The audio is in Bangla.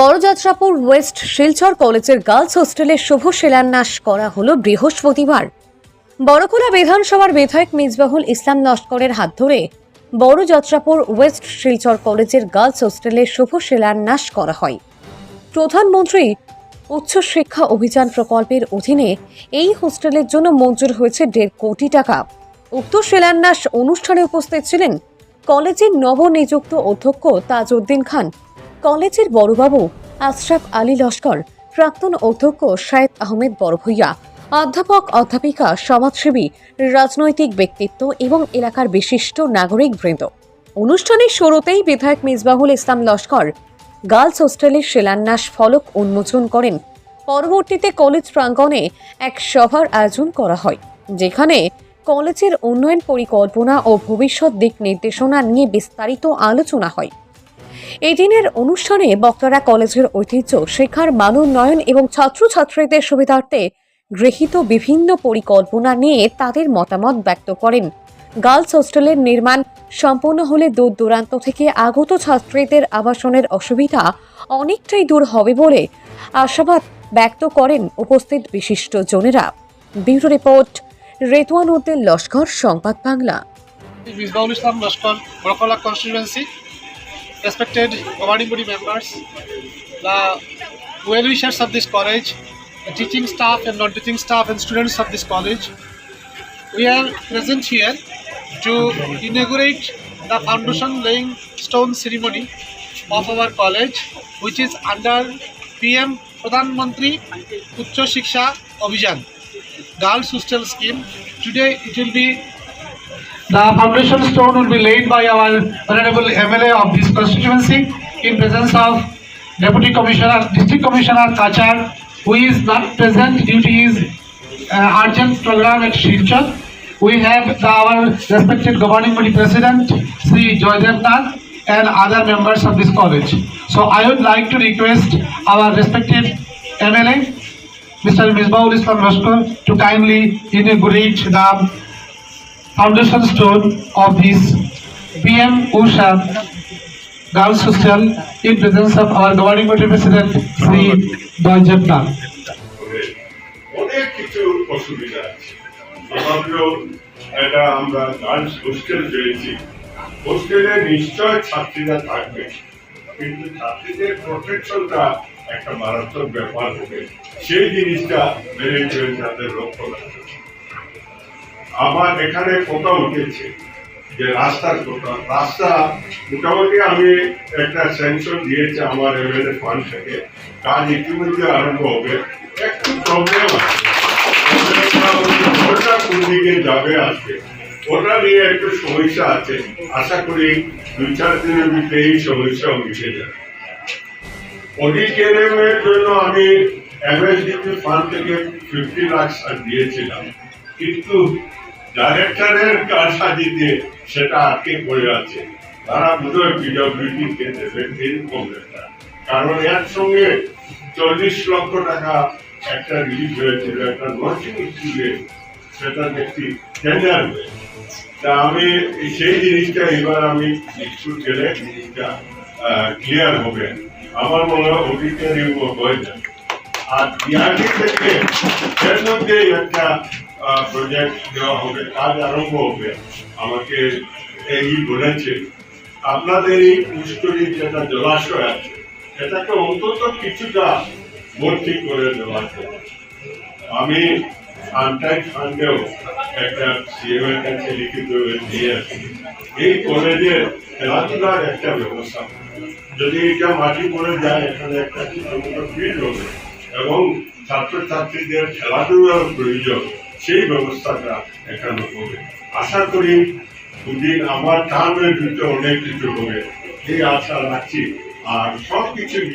বড়যাত্রাপুর ওয়েস্ট শিলচর কলেজের গার্লস হোস্টেলের শুভ শিলান্যাস করা হলো বৃহস্পতিবার। বড়খোলা বিধানসভার বিধায়ক মিজবাহুল ইসলাম লস্করের হাত ধরে বড়যাত্রাপুর ওয়েস্ট শিলচর কলেজের গার্লস হোস্টেলের শুভ শিলান্যাস করা হয়। প্রধানমন্ত্রী উচ্চ শিক্ষা অভিযান প্রকল্পের অধীনে এই হোস্টেলের জন্য মঞ্জুর হয়েছে দেড় কোটি টাকা। উক্ত শিলান্যাস অনুষ্ঠানে উপস্থিত ছিলেন কলেজের নবনিযুক্ত অধ্যক্ষ তাজউদ্দিন খান কলেজের বড়বাবু আশরাফ আলী লস্কর, প্রাক্তন অধ্যক্ষ শায়েদ আহমেদ বড়ভূইয়া, অধ্যাপক অধ্যাপিকা সমাজসেবী, রাজনৈতিক ব্যক্তিত্ব এবং এলাকার বিশিষ্ট নাগরিক বৃন্দ। অনুষ্ঠানের শুরুতেই বিধায়ক মিসবাহুল ইসলাম লস্কর গার্লস হোস্টেলের শিলান্যাস ফলক উন্মোচন করেন। পরবর্তীতে কলেজ প্রাঙ্গণে এক সভার আয়োজন করা হয়, যেখানে কলেজের উন্নয়ন পরিকল্পনা ও ভবিষ্যৎ দিক নির্দেশনা নিয়ে বিস্তারিত আলোচনা হয়। এই দিনের অনুষ্ঠানে বক্তারা কলেজের ঐতিহ্য শেখার মান উন্নয়ন এবং ছাত্রছাত্রীদের সুবিধার্থে গৃহীত বিভিন্ন পরিকল্পনা নিয়ে তাদের মতামত ব্যক্ত করেন। গার্লস হোস্টেলের নির্মাণ সম্পূর্ণ হলে দূর দূরান্ত থেকে আগত ছাত্রীদের আবাসনের অসুবিধা অনেকটাই দূর হবে বলে আশাবাদ ব্যক্ত করেন উপস্থিত বিশিষ্ট জনেরা। Bureau report Retwan Uddin Laskar Sangbad Bangla. Islam Lashkar, Barakola constituency, respected governing body members, the well wishers of this college, the teaching staff and non-teaching staff and students of this college. We are present here to inaugurate the foundation laying stone ceremony of our college, which is under PM Pradhan Mantri Uচ্চ Shiksha Abhijan, Girls Hostel Scheme. Today it will be the foundation stone will be laid by our honorable MLA of this constituency in presence of Deputy Commissioner, District Commissioner Kachar, who is not present due to his uh, urgent program at Shilchar. We have the, our respected governing body president, Sri Joydev Nath, and other members of this college. So I would like to request our respected MLA, Mr. Misbahul Islam Lashkar, to kindly inaugurate the foundation stone of this PM Usha Girls Hostel in presence of our governing body president, Sri Doyjat অনেক কিছু অসুবিধা আছে। এটা আমরা গার্লস হোস্টেল পেয়েছি। হোস্টেলে নিশ্চয় ছাত্রীরা থাকবে। কিন্তু ছাত্রীদের প্রোটেকশনটা একটা মারাত্মক ব্যাপার হবে। সেই জিনিসটা ম্যানেজমেন্ট তাদের লক্ষ্য রাখবে আমার এখানে কথা উঠেছে, যে রাস্তার কথা রাস্তা মোটামুটি আমি একটা স্যাংশন দিয়েছি আমার এমএলএ ফান্ড থেকে। কাজ ইতিমধ্যে আরম্ভ হবে। একটু প্রবলেম আছে। কোন দিকে যাবে আসবে ওটা নিয়ে একটু সমস্যা আছে। আশা করি দুই চার দিনের ভিতরে এই সমস্যা মিটে যাবে। অডিটোরিয়ামের জন্য আমি এমএসডিপি ফান্ড থেকে ফিফটি লাখ দিয়েছিলাম। কিন্তু ডাইরেক্টরের কাজা দিতে সেটা আটকে পড়ে আছে। তারা বোধহয় পিডব্লিউডি কে দেবেন এরকম একটা কারণ এর সঙ্গে চল্লিশ লক্ষ টাকা একটা রিলিজ হয়েছিল একটা নার্সিং স্কুলে সেটা দেখছি টেন্ডার হয়ে তা আমি সেই জিনিসটা এবার আমি স্কুল গেলে জিনিসটা ক্লিয়ার হবে। আমার মনে হয় অডিটারি হয়ে যাবে আর বিআরডি থেকে এর মধ্যে একটা প্রজেক্ট দেওয়া হবে, কাজ আরম্ভ হবে, আমাকে এই বলেছে। আপনাদের এই পুষ্করির যেটা জলাশয় আছে এটাকে অন্তত কিছুটা ভর্তি করে দেওয়া। আমি আনটাইড ফান্ডেও একটা সিএম কাছে লিখিত দিয়ে আছি এই কলেজের খেলাধুলার একটা ব্যবস্থা। যদি এটা মাটি পড়ে যায়, এখানে একটা ছোট ফিল্ড হবে এবং ছাত্রছাত্রীদের খেলাধুলার প্রয়োজন। সেই ব্যবস্থাটা এখানে হবে আশা করি দুদিন আমার তাহলে ভিতরে অনেক কিছু হবে। এই আশা রাখছি। আর সব কিছু